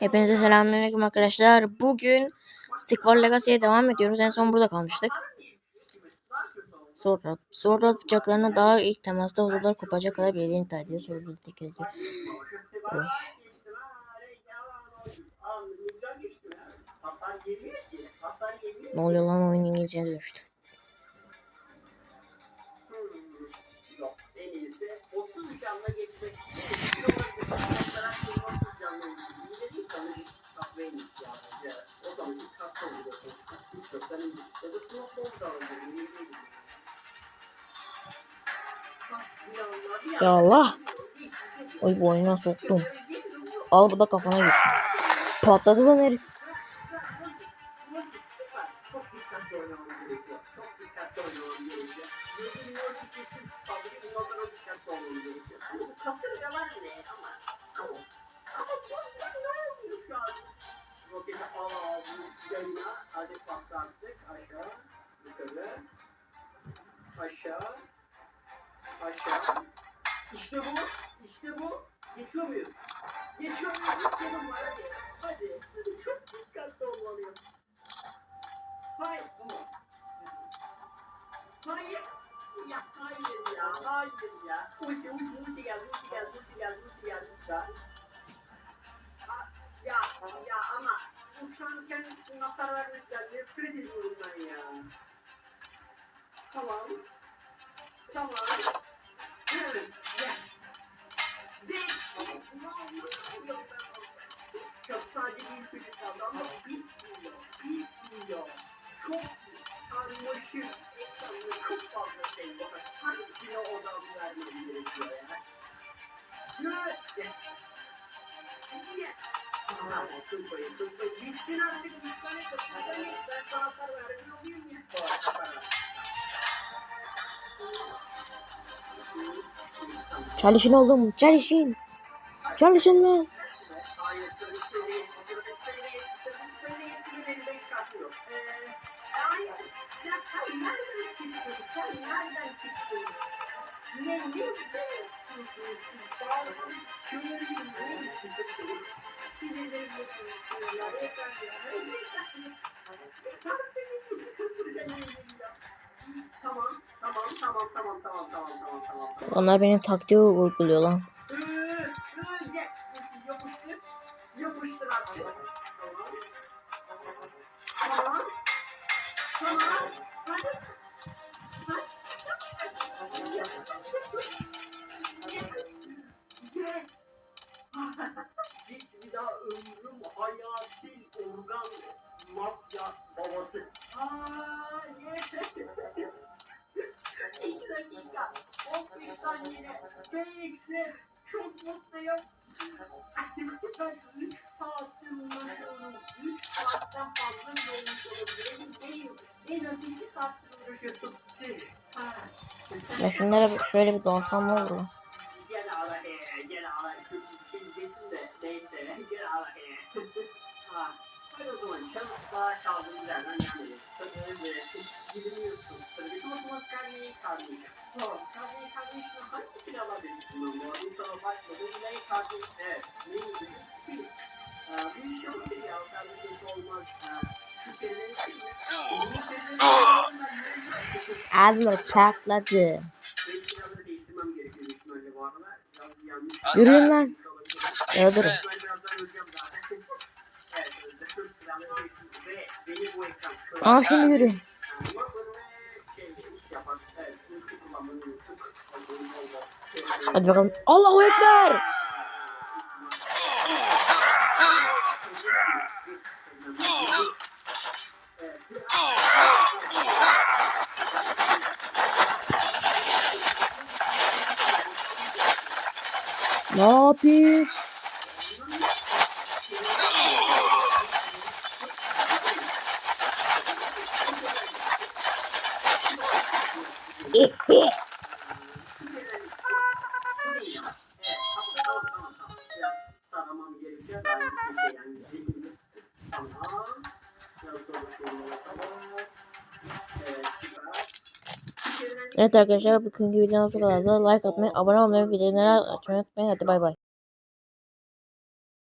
Hepinize selamünaleyküm arkadaşlar. Bugün Stick War Legacy'ye devam ediyoruz. En son burada kalmıştık. Sonra sonra bıçaklarına daha ilk temasta huzurlar kopacak kadar bildiğini iddia ediyor. Sonra bir tek ediyor. Evet. Ne oluyor lan oyun İngilizce'ye dönüştü. Ya Allah. Oy bu oyuna soktum. Al bu da kafana gitsin. Patladı lan herif. Yayına hadi patlattık aşağı yukarı aşağı aşağı işte bu işte bu geçiyor muyuz? Geçiyor muyuz? Geçelim hadi hadi hadi çok dikkatli olmalıyım. Hayır. Hayır. Ya hayır ya. Hayır ya. Ulti ulti ulti geldi. Ulti geldi. Ulti geldi. Ulti geldi. Ya ya ama uçağın kendisine hasar vermişler. Nefret ediyorum ben ya. Tamam. Tamam. Evet. Yes. Ve ne oluyor? Çok sadece bir çocuk kaldı ama bitmiyor. Bitmiyor. Çok karmaşık. Ekranında çok fazla şey var. Hangisine odam vermem gerekiyor ya? Yes. Çalışın oğlum. Çalışın. Çalışın lan. Onlar benim taktiği uyguluyor lan. Hı, yes. Yapıştır. Yapıştır İki dakika. 11 saniye. BX'le çok mutluyum. Ben 3 saattir uğraşıyorum. 3 saatten fazla bile olmuş olabilir. Emin değilim. En az 2 saattir uğraşıyorum. Ha. Ya şunlara şöyle bir dalsam ne olur lan? Ha. Hadi o zaman kaldığımız yerden ve. Tabii ki. Tamam, şimdi hangi silahlar bu? Sana? Evet. Bir şey olmaz. Serilerin içinde. Abla yanlış. Yürüyün lan. Ya durun. Aa şimdi yürü. Hadi bakalım. Allahu Ekber. Ne yapayım? Taramam gerekiyor. Daha iyi bir şey yani. Zihni. Tamam. Biraz dolaşıyorum. Tamam. Evet, arkadaşlar bugünkü videomuz bu kadardı. Like atmayı, abone olmayı, bildirimleri açmayı unutmayın. Hadi bay bay.